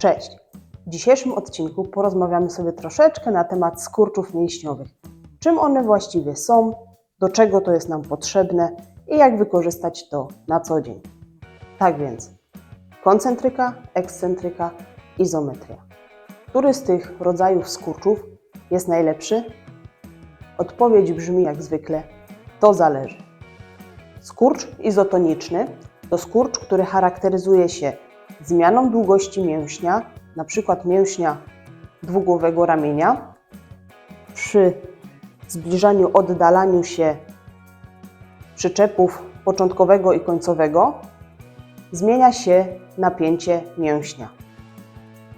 Cześć! W dzisiejszym odcinku porozmawiamy sobie troszeczkę na temat skurczów mięśniowych. Czym one właściwie są, do czego to jest nam potrzebne i jak wykorzystać to na co dzień. Tak więc, koncentryka, ekscentryka, izometria. Który z tych rodzajów skurczów jest najlepszy? Odpowiedź brzmi jak zwykle: to zależy. Skurcz izotoniczny to skurcz, który charakteryzuje się zmianą długości mięśnia, np. mięśnia dwugłowego ramienia, przy zbliżaniu, oddalaniu się przyczepów początkowego i końcowego, zmienia się napięcie mięśnia.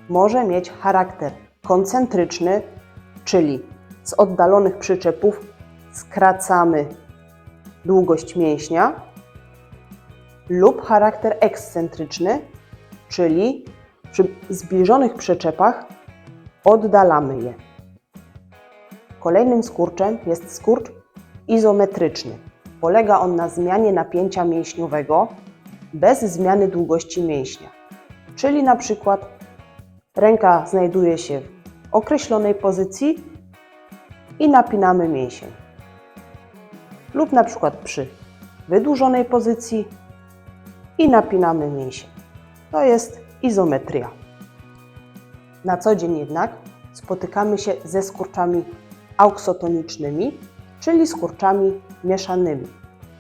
Może mieć charakter koncentryczny, czyli z oddalonych przyczepów skracamy długość mięśnia, lub charakter ekscentryczny, czyli przy zbliżonych przyczepach oddalamy je. Kolejnym skurczem jest skurcz izometryczny. Polega on na zmianie napięcia mięśniowego bez zmiany długości mięśnia. Czyli na przykład ręka znajduje się w określonej pozycji i napinamy mięsień. Lub na przykład przy wydłużonej pozycji i napinamy mięsień. To jest izometria. Na co dzień jednak spotykamy się ze skurczami auksotonicznymi, czyli skurczami mieszanymi,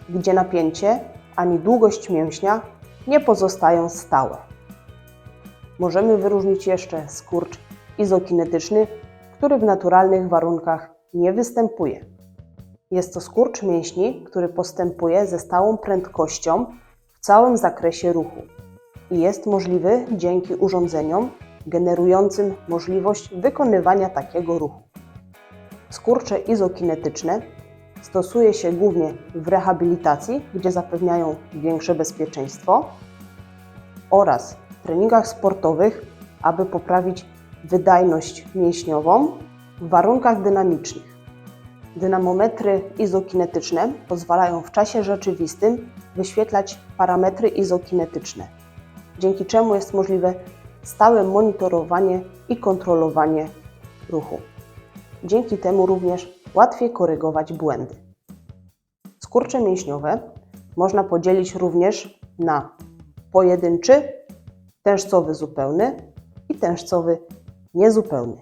gdzie napięcie ani długość mięśnia nie pozostają stałe. Możemy wyróżnić jeszcze skurcz izokinetyczny, który w naturalnych warunkach nie występuje. Jest to skurcz mięśni, który postępuje ze stałą prędkością w całym zakresie ruchu i jest możliwy dzięki urządzeniom generującym możliwość wykonywania takiego ruchu. Skurcze izokinetyczne stosuje się głównie w rehabilitacji, gdzie zapewniają większe bezpieczeństwo oraz w treningach sportowych, aby poprawić wydajność mięśniową w warunkach dynamicznych. Dynamometry izokinetyczne pozwalają w czasie rzeczywistym wyświetlać parametry izokinetyczne, dzięki czemu jest możliwe stałe monitorowanie i kontrolowanie ruchu. Dzięki temu również łatwiej korygować błędy. Skurcze mięśniowe można podzielić również na pojedynczy, tężcowy zupełny i tężcowy niezupełny.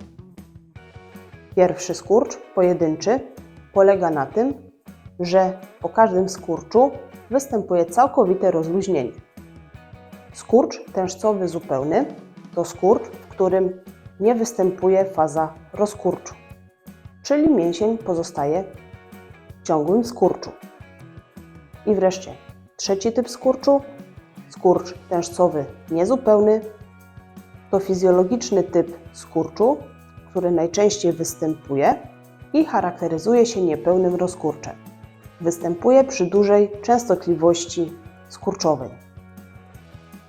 Pierwszy skurcz, pojedynczy, polega na tym, że po każdym skurczu występuje całkowite rozluźnienie. Skurcz tężcowy zupełny to skurcz, w którym nie występuje faza rozkurczu, czyli mięsień pozostaje w ciągłym skurczu. I wreszcie trzeci typ skurczu, skurcz tężcowy niezupełny, to fizjologiczny typ skurczu, który najczęściej występuje i charakteryzuje się niepełnym rozkurczem. Występuje przy dużej częstotliwości skurczowej.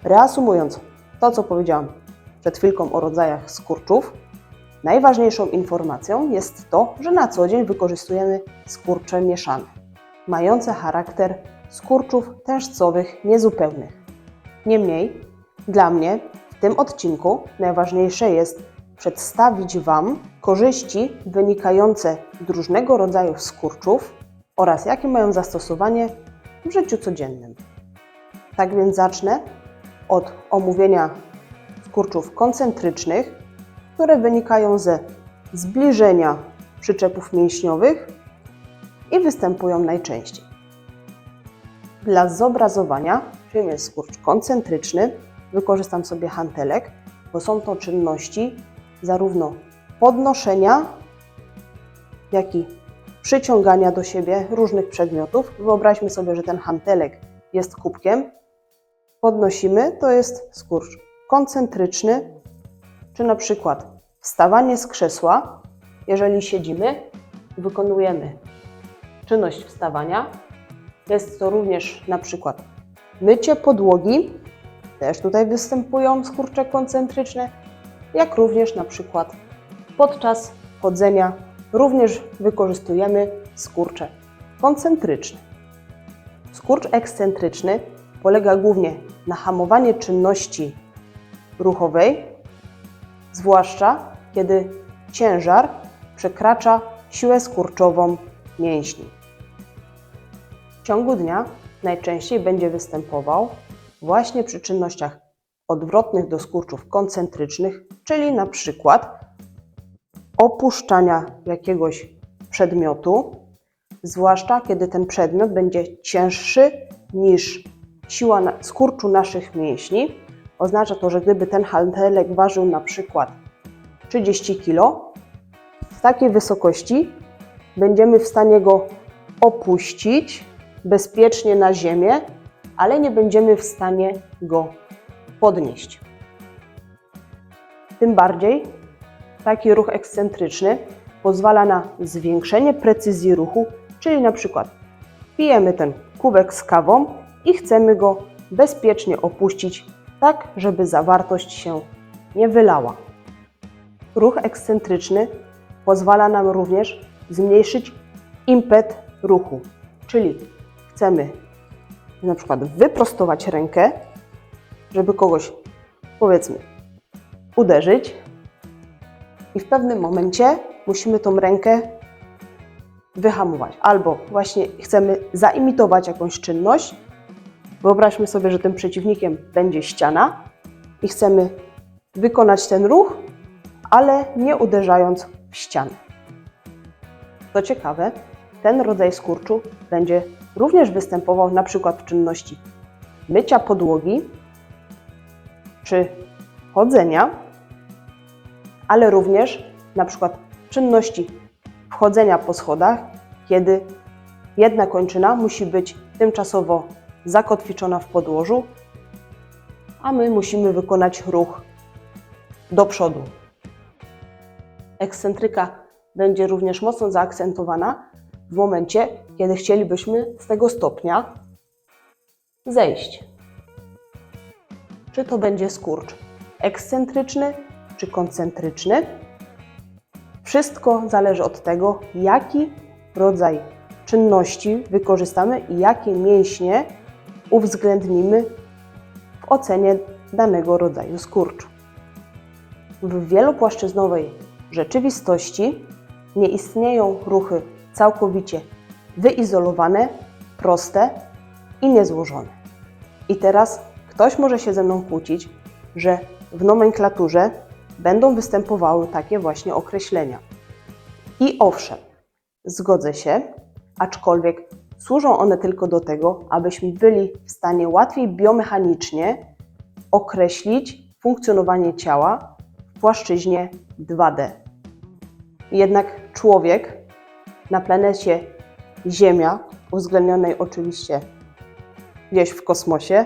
Reasumując to, co powiedziałam przed chwilką o rodzajach skurczów, najważniejszą informacją jest to, że na co dzień wykorzystujemy skurcze mieszane, mające charakter skurczów tężcowych niezupełnych. Niemniej, dla mnie w tym odcinku najważniejsze jest przedstawić Wam korzyści wynikające z różnego rodzaju skurczów oraz jakie mają zastosowanie w życiu codziennym. Tak więc zacznę od omówienia skurczów koncentrycznych, które wynikają ze zbliżenia przyczepów mięśniowych i występują najczęściej. Dla zobrazowania, czym jest skurcz koncentryczny, wykorzystam sobie hantelek, bo są to czynności zarówno podnoszenia, jak i przyciągania do siebie różnych przedmiotów. Wyobraźmy sobie, że ten hantelek jest kubkiem. Podnosimy, to jest skurcz koncentryczny, czy na przykład wstawanie z krzesła. Jeżeli siedzimy, wykonujemy czynność wstawania. Jest to również na przykład mycie podłogi, też tutaj występują skurcze koncentryczne, jak również na przykład podczas chodzenia również wykorzystujemy skurcze koncentryczne. Skurcz ekscentryczny polega głównie na hamowaniu czynności ruchowej zwłaszcza kiedy ciężar przekracza siłę skurczową mięśni. W ciągu dnia najczęściej będzie występował właśnie przy czynnościach odwrotnych do skurczów koncentrycznych, czyli na przykład opuszczania jakiegoś przedmiotu, zwłaszcza kiedy ten przedmiot będzie cięższy niż siła skurczu naszych mięśni. Oznacza to, że gdyby ten hantelek ważył na przykład 30 kg, z takiej wysokości będziemy w stanie go opuścić bezpiecznie na ziemię, ale nie będziemy w stanie go podnieść. Tym bardziej taki ruch ekscentryczny pozwala na zwiększenie precyzji ruchu, czyli na przykład pijemy ten kubek z kawą i chcemy go bezpiecznie opuścić, tak żeby zawartość się nie wylała. Ruch ekscentryczny pozwala nam również zmniejszyć impet ruchu, czyli chcemy na przykład wyprostować rękę, żeby kogoś powiedzmy uderzyć i w pewnym momencie musimy tą rękę wyhamować. Albo właśnie chcemy zaimitować jakąś czynność. Wyobraźmy sobie, że tym przeciwnikiem będzie ściana i chcemy wykonać ten ruch, ale nie uderzając w ścianę. Co ciekawe, ten rodzaj skurczu będzie również występował na przykład w czynności mycia podłogi czy chodzenia, ale również na przykład czynności wchodzenia po schodach, kiedy jedna kończyna musi być tymczasowo zakotwiczona w podłożu, a my musimy wykonać ruch do przodu. Ekscentryka będzie również mocno zaakcentowana w momencie, kiedy chcielibyśmy z tego stopnia zejść. Czy to będzie skurcz ekscentryczny czy koncentryczny? Wszystko zależy od tego, jaki rodzaj czynności wykorzystamy i jakie mięśnie uwzględnimy w ocenie danego rodzaju skurczu. W wielopłaszczyznowej rzeczywistości nie istnieją ruchy całkowicie wyizolowane, proste i niezłożone. I teraz ktoś może się ze mną kłócić, że w nomenklaturze będą występowały takie właśnie określenia. I owszem, zgodzę się, aczkolwiek służą one tylko do tego, abyśmy byli w stanie łatwiej biomechanicznie określić funkcjonowanie ciała w płaszczyźnie 2D. Jednak człowiek na planecie Ziemia, uwzględnionej oczywiście gdzieś w kosmosie,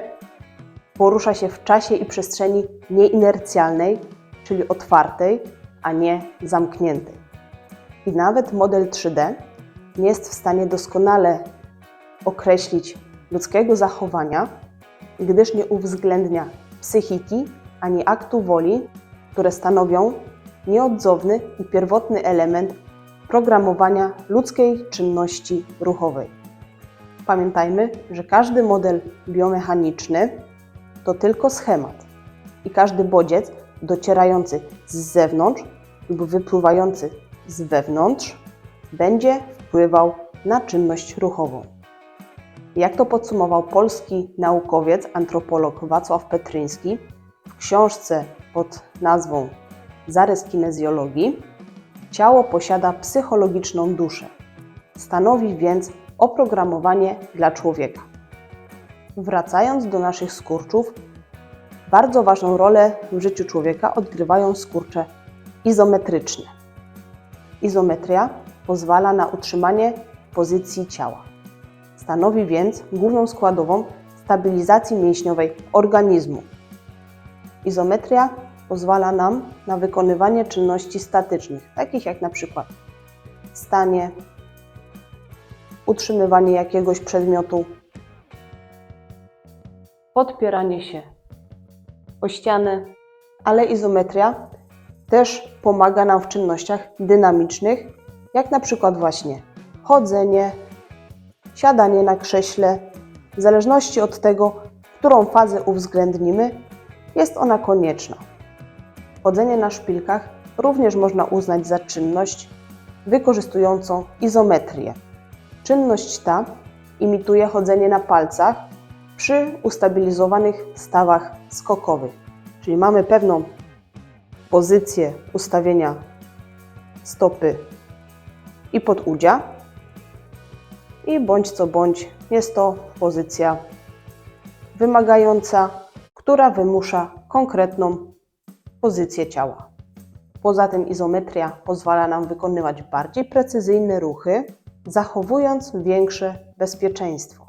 porusza się w czasie i przestrzeni nieinercjalnej, czyli otwartej, a nie zamkniętej. I nawet model 3D nie jest w stanie doskonale określić ludzkiego zachowania, gdyż nie uwzględnia psychiki ani aktu woli, które stanowią nieodzowny i pierwotny element programowania ludzkiej czynności ruchowej. Pamiętajmy, że każdy model biomechaniczny to tylko schemat i każdy bodziec docierający z zewnątrz lub wypływający z wewnątrz będzie wpływał na czynność ruchową. Jak to podsumował polski naukowiec, antropolog Wacław Petryński w książce pod nazwą Zarys kinezjologii, ciało posiada psychologiczną duszę. Stanowi więc oprogramowanie dla człowieka. Wracając do naszych skurczów, bardzo ważną rolę w życiu człowieka odgrywają skurcze izometryczne. Izometria pozwala na utrzymanie pozycji ciała. Stanowi więc główną składową stabilizacji mięśniowej organizmu. Izometria pozwala nam na wykonywanie czynności statycznych, takich jak na przykład stanie, utrzymywanie jakiegoś przedmiotu, podpieranie się o ścianę, ale izometria też pomaga nam w czynnościach dynamicznych, jak na przykład właśnie chodzenie, siadanie na krześle. W zależności od tego, którą fazę uwzględnimy, jest ona konieczna. Chodzenie na szpilkach również można uznać za czynność wykorzystującą izometrię. Czynność ta imituje chodzenie na palcach przy ustabilizowanych stawach skokowych. Czyli mamy pewną pozycję ustawienia stopy i podudzia i bądź co bądź jest to pozycja wymagająca, która wymusza konkretną pozycję ciała. Poza tym izometria pozwala nam wykonywać bardziej precyzyjne ruchy, zachowując większe bezpieczeństwo.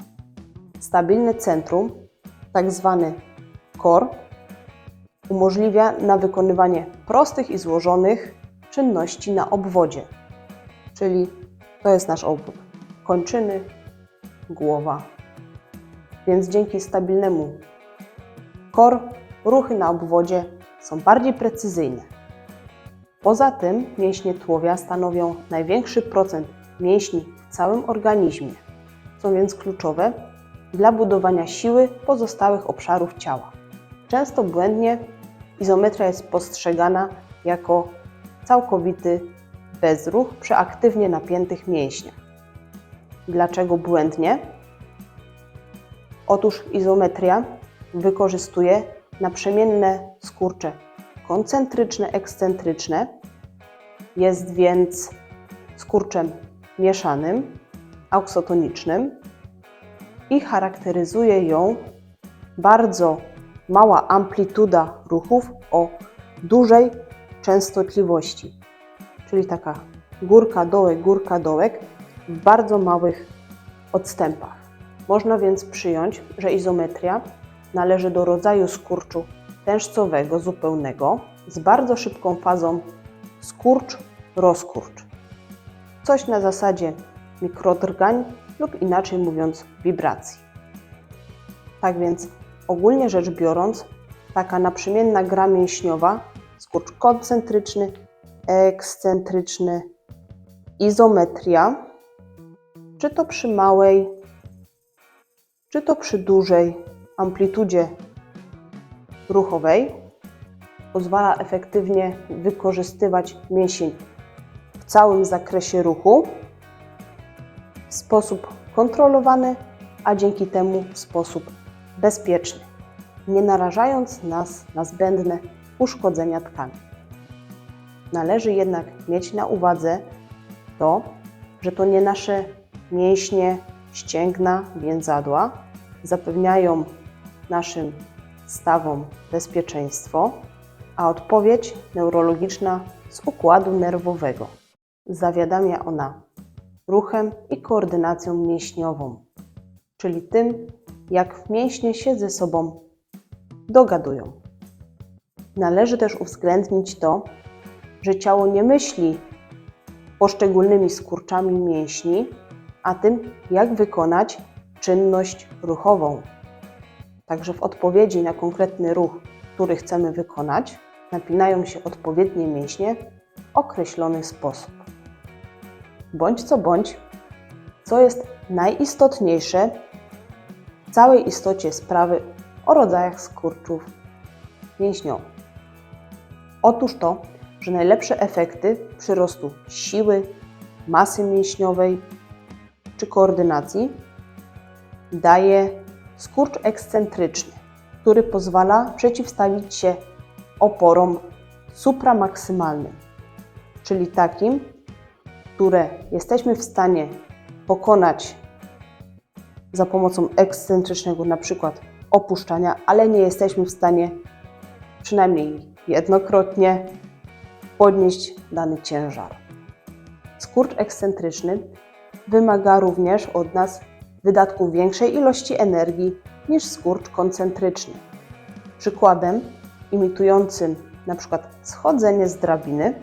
Stabilne centrum, tak zwany core, umożliwia na wykonywanie prostych i złożonych czynności na obwodzie, czyli to jest nasz obwód kończyny, głowa. Więc dzięki stabilnemu core ruchy na obwodzie są bardziej precyzyjne. Poza tym mięśnie tułowia stanowią największy procent mięśni w całym organizmie. Są więc kluczowe dla budowania siły pozostałych obszarów ciała. Często błędnie izometria jest postrzegana jako całkowity bezruch przy aktywnie napiętych mięśniach. Dlaczego błędnie? Otóż izometria wykorzystuje naprzemienne skurcze koncentryczne, ekscentryczne. Jest więc skurczem mieszanym, auksotonicznym i charakteryzuje ją bardzo mała amplituda ruchów o dużej częstotliwości, czyli taka górka, dołek, górka, dołek w bardzo małych odstępach. Można więc przyjąć, że izometria należy do rodzaju skurczu tężcowego, zupełnego, z bardzo szybką fazą skurcz-rozkurcz. Coś na zasadzie mikrodrgań lub inaczej mówiąc wibracji. Tak więc ogólnie rzecz biorąc, taka naprzemienna gra mięśniowa, skurcz koncentryczny, ekscentryczny, izometria, czy to przy małej, czy to przy dużej amplitudzie ruchowej pozwala efektywnie wykorzystywać mięsień w całym zakresie ruchu w sposób kontrolowany, a dzięki temu w sposób bezpieczny, nie narażając nas na zbędne uszkodzenia tkanin. Należy jednak mieć na uwadze to, że to nie nasze mięśnie, ścięgna, więzadła zapewniają naszym stawom bezpieczeństwo, a odpowiedź neurologiczna z układu nerwowego. Zawiadamia ona ruchem i koordynacją mięśniową, czyli tym, jak mięśnie się ze sobą dogadują. Należy też uwzględnić to, że ciało nie myśli poszczególnymi skurczami mięśni, a tym, jak wykonać czynność ruchową. Także w odpowiedzi na konkretny ruch, który chcemy wykonać, napinają się odpowiednie mięśnie w określony sposób. Bądź co bądź, co jest najistotniejsze w całej istocie sprawy o rodzajach skurczów mięśniowych. Otóż to, że najlepsze efekty przyrostu siły, masy mięśniowej czy koordynacji daje skurcz ekscentryczny, który pozwala przeciwstawić się oporom supramaksymalnym, czyli takim, które jesteśmy w stanie pokonać za pomocą ekscentrycznego na przykład opuszczania, ale nie jesteśmy w stanie przynajmniej jednokrotnie podnieść dany ciężar. Skurcz ekscentryczny wymaga również od nas wydatku większej ilości energii niż skurcz koncentryczny. Przykładem imitującym np. schodzenie z drabiny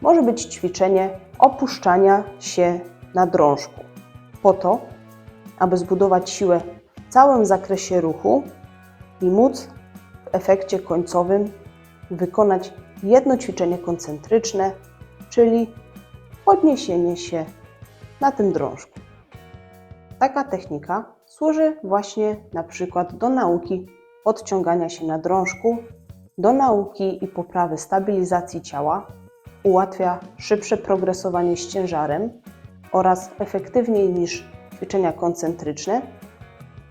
może być ćwiczenie opuszczania się na drążku, po to, aby zbudować siłę w całym zakresie ruchu i móc w efekcie końcowym wykonać jedno ćwiczenie koncentryczne, czyli podniesienie się na tym drążku. Taka technika służy właśnie na przykład do nauki podciągania się na drążku do nauki i poprawy stabilizacji ciała, ułatwia szybsze progresowanie z ciężarem oraz efektywniej niż ćwiczenia koncentryczne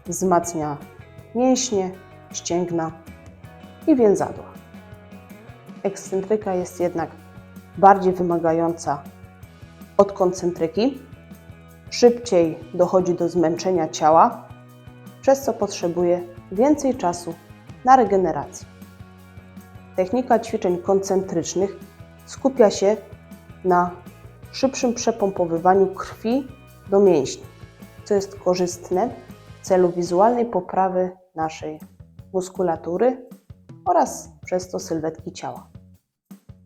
wzmacnia mięśnie, ścięgna i więzadła. Ekscentryka jest jednak bardziej wymagająca od koncentryki, szybciej dochodzi do zmęczenia ciała, przez co potrzebuje więcej czasu na regenerację. Technika ćwiczeń koncentrycznych skupia się na szybszym przepompowywaniu krwi do mięśni, co jest korzystne w celu wizualnej poprawy naszej muskulatury oraz przez to sylwetki ciała.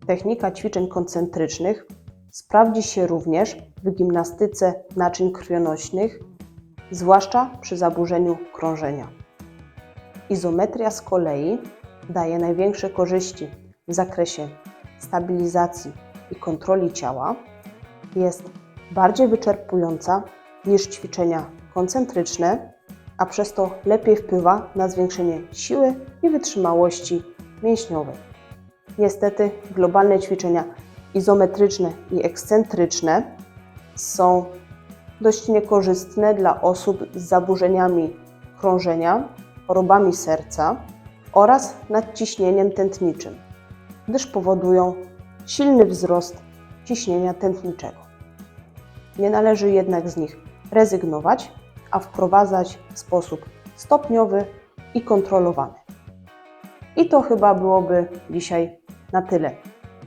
Technika ćwiczeń koncentrycznych sprawdzi się również w gimnastyce naczyń krwionośnych, zwłaszcza przy zaburzeniu krążenia. Izometria z kolei daje największe korzyści w zakresie stabilizacji i kontroli ciała, jest bardziej wyczerpująca niż ćwiczenia koncentryczne, a przez to lepiej wpływa na zwiększenie siły i wytrzymałości mięśniowej. Niestety, globalne ćwiczenia izometryczne i ekscentryczne są dość niekorzystne dla osób z zaburzeniami krążenia, chorobami serca oraz nadciśnieniem tętniczym, gdyż powodują silny wzrost ciśnienia tętniczego. Nie należy jednak z nich rezygnować, a wprowadzać w sposób stopniowy i kontrolowany. I to chyba byłoby dzisiaj na tyle.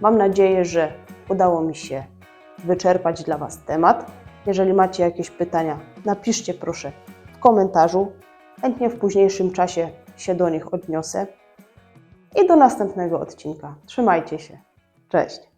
Mam nadzieję, że udało mi się wyczerpać dla Was temat. Jeżeli macie jakieś pytania, napiszcie proszę w komentarzu. Chętnie w późniejszym czasie się do nich odniosę. I do następnego odcinka. Trzymajcie się. Cześć.